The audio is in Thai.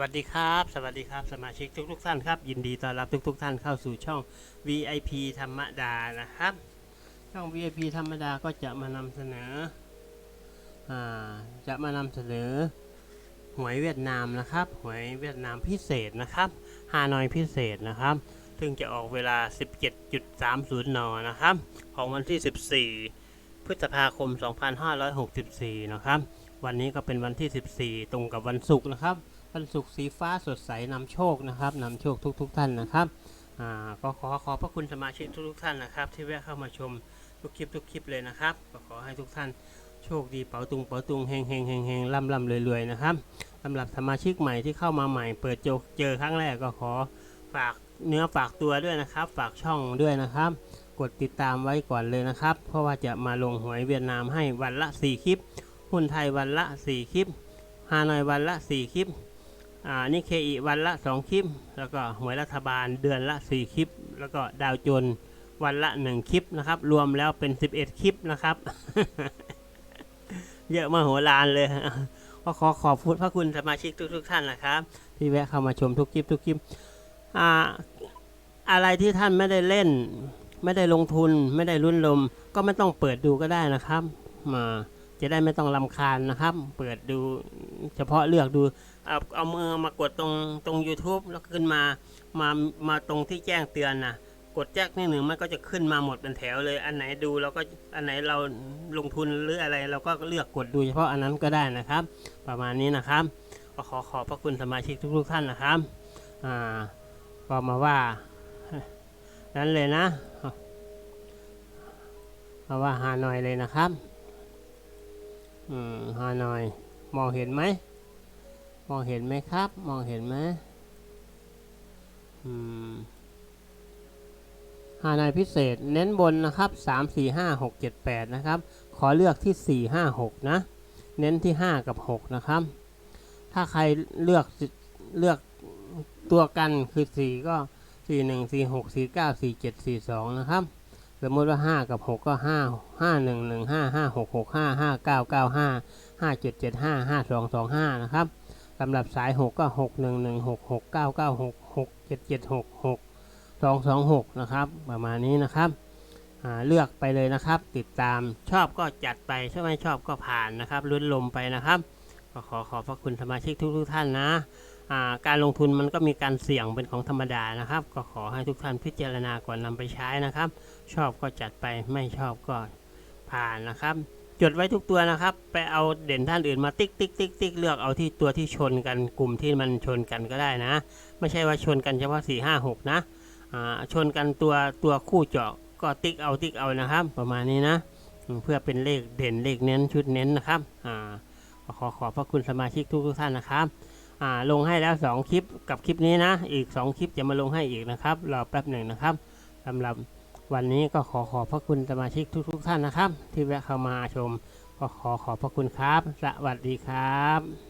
วัสดีครับ สวัสดีครับ สมาชิกทุกๆท่านครับ ยินดีต้อนรับทุกๆท่านเข้าสู่ช่อง VIP ธรรมดานะครับ ช่อง VIP ธรรมดาก็จะมานำเสนออ่าจะมานำเสนอหวยเวียดนามนะครับหวยเวียดนามพิเศษนะครับฮานอยพิเศษนะครับ ซึ่งจะออกเวลา 17.30 น นะครับ ของวันที่ 14 พฤษภาคม 2564 นะครับ วันนี้ก็เป็นวันที่ 14 ตรงกับวันศุกร์นะครับ วันศุกร์สีฟ้าสดใสนำโชคนะครับนำโชคทุกๆทท่านนะครับอ่าก็ขอขอบพระคุณสมาชิกทุกๆท่านนะครับ ที่แวะเข้ามาชมทุกคลิปทุกคลิปเลยนะครับก็ขอให้ทุกท่านโชคดีเป๋าตุงเป๋าตุงเฮงเฮงเฮงเฮงร่ำร่ำรวยรวยนะครับสำหรับสมาชิกใหม่ที่เข้ามาใหม่ เปิดจอเจอครั้งแรกก็ขอฝากเนื้อฝากตัวด้วยนะครับ ฝากช่องด้วยนะครับ กดติดตามไว้ก่อนเลยนะครับ เพราะว่าจะมาลงหวยเวียดนามให้วันละ 4 คลิป หุ้นไทยวันละ 4 คลิปฮานอยวันละ 4 คลิป อ่านี่เคอีวันละ 2 คลิป แล้วก็หวยรัฐบาลเดือนละ 4 คลิป แล้วก็ดาวจนวันละ 1 คลิปนะครับ รวมแล้วเป็น 11 คลิปนะครับ เยอะมโหฬารเลยก็ขอขอบคุณพระคุณสมาชิกทุก ๆ ท่านนะครับ ที่แวะเข้ามาชมทุกคลิปทุกคลิปอ่าอะไรที่ท่านไม่ได้เล่น ไม่ได้ลงทุน ไม่ได้รุ่นลม ก็ไม่ต้องเปิดดูก็ได้นะครับมา จะได้ไม่ต้องลำคาญนะครับ เปิดดูเฉพาะเลือกดู เอาเอามือมากดตรงตรง YouTube แล้วขึ้นมา มามาตรงที่แจ้งเตือนนะกดแจ้งนิดหนึ่งมันก็จะขึ้นมาหมดเป็นแถวเลย อันไหนดูเราก็อันไหนเราลงทุนหรืออะไร เราก็เลือกกดดูเฉพาะอันนั้นก็ได้นะครับ ประมาณนี้นะครับก็ขอขอบพระคุณสมาชิกทุกๆท่านนะครับอ่าก็มาว่า นั้นเลยนะมาว่าฮานอยเลยนะครับ อืมฮานอย มองเห็นไหม มองเห็นไหมครับ มองเห็นไหมอืมฮานอยพิเศษ เน้นบนนะครับสามสี่ห้าหกเจ็ดแปดนะครับ ขอเลือกที่สี่ห้าหกนะ เน้นที่ห้ากับหกนะครับ ถ้าใครเลือกเลือกตัวกันคือสี่ก็สี่หนึ่งสี่หกสี่เก้าสี่เจ็ดสี่สองนะครับ สมมติว่าห้ากับหกก็ห้าห้าหนึ่งหนึ่งห้าห้าหกหกห้าห้าเก้าเก้าห้าห้าเจ็ดเจ็ดห้าห้าสองสองห้านะครับสำหรับสายหกก็หกหนึ่งหนึ่งหกหกเก้าเก้าหกหกเจ็ดเจ็ดหกหกสองสองหกนะครับ ประมาณนี้นะครับเลือกไปเลยนะครับ ติดตามชอบก็จัดไปถ้าไม่ชอบก็ผ่านนะครับลุ้นลมไปนะครับก็ขอขอบพระคุณสมาชิกทุกทุกๆท่านนะ การลงทุนมันก็มีการเสี่ยงเป็นของธรรมดานะครับ ก็ขอให้ทุกท่านพิจารณาก่อนนำไปใช้นะครับ ชอบก็จัดไปไม่ชอบก็ผ่านนะครับ จดไว้ทุกตัวนะครับ ไปเอาเด่นท่านอื่นมาติ๊กติ๊กติ๊กติ๊กเลือกเอาที่ตัวที่ชนกันกลุ่มที่มันชนกันก็ได้นะ ไม่ใช่ว่าชนกันเฉพาะ4 5 6 นะอ่าชนกันตัวตัวคู่เจาะก็ติ๊กเอาติ๊กเอานะครับ ประมาณนี้นะ เพื่อเป็นเลขเด่นเลขเน้นชุดเน้นนะครับอขอขอบพระคุณสมาชิกทุกทุกท่านนะครับ อ่าลงให้แล้ว 2 คลิปกับคลิปนี้นะ อีก 2 คลิปจะมาลงให้อีกนะครับ รอแป๊บหนึ่งนะครับสำหรับวันนี้ก็ขอขอบพระคุณสมาชิกทุก ๆ ท่านนะครับ ที่แวะเข้ามาชม ก็ขอขอบพระคุณครับ สวัสดีครับ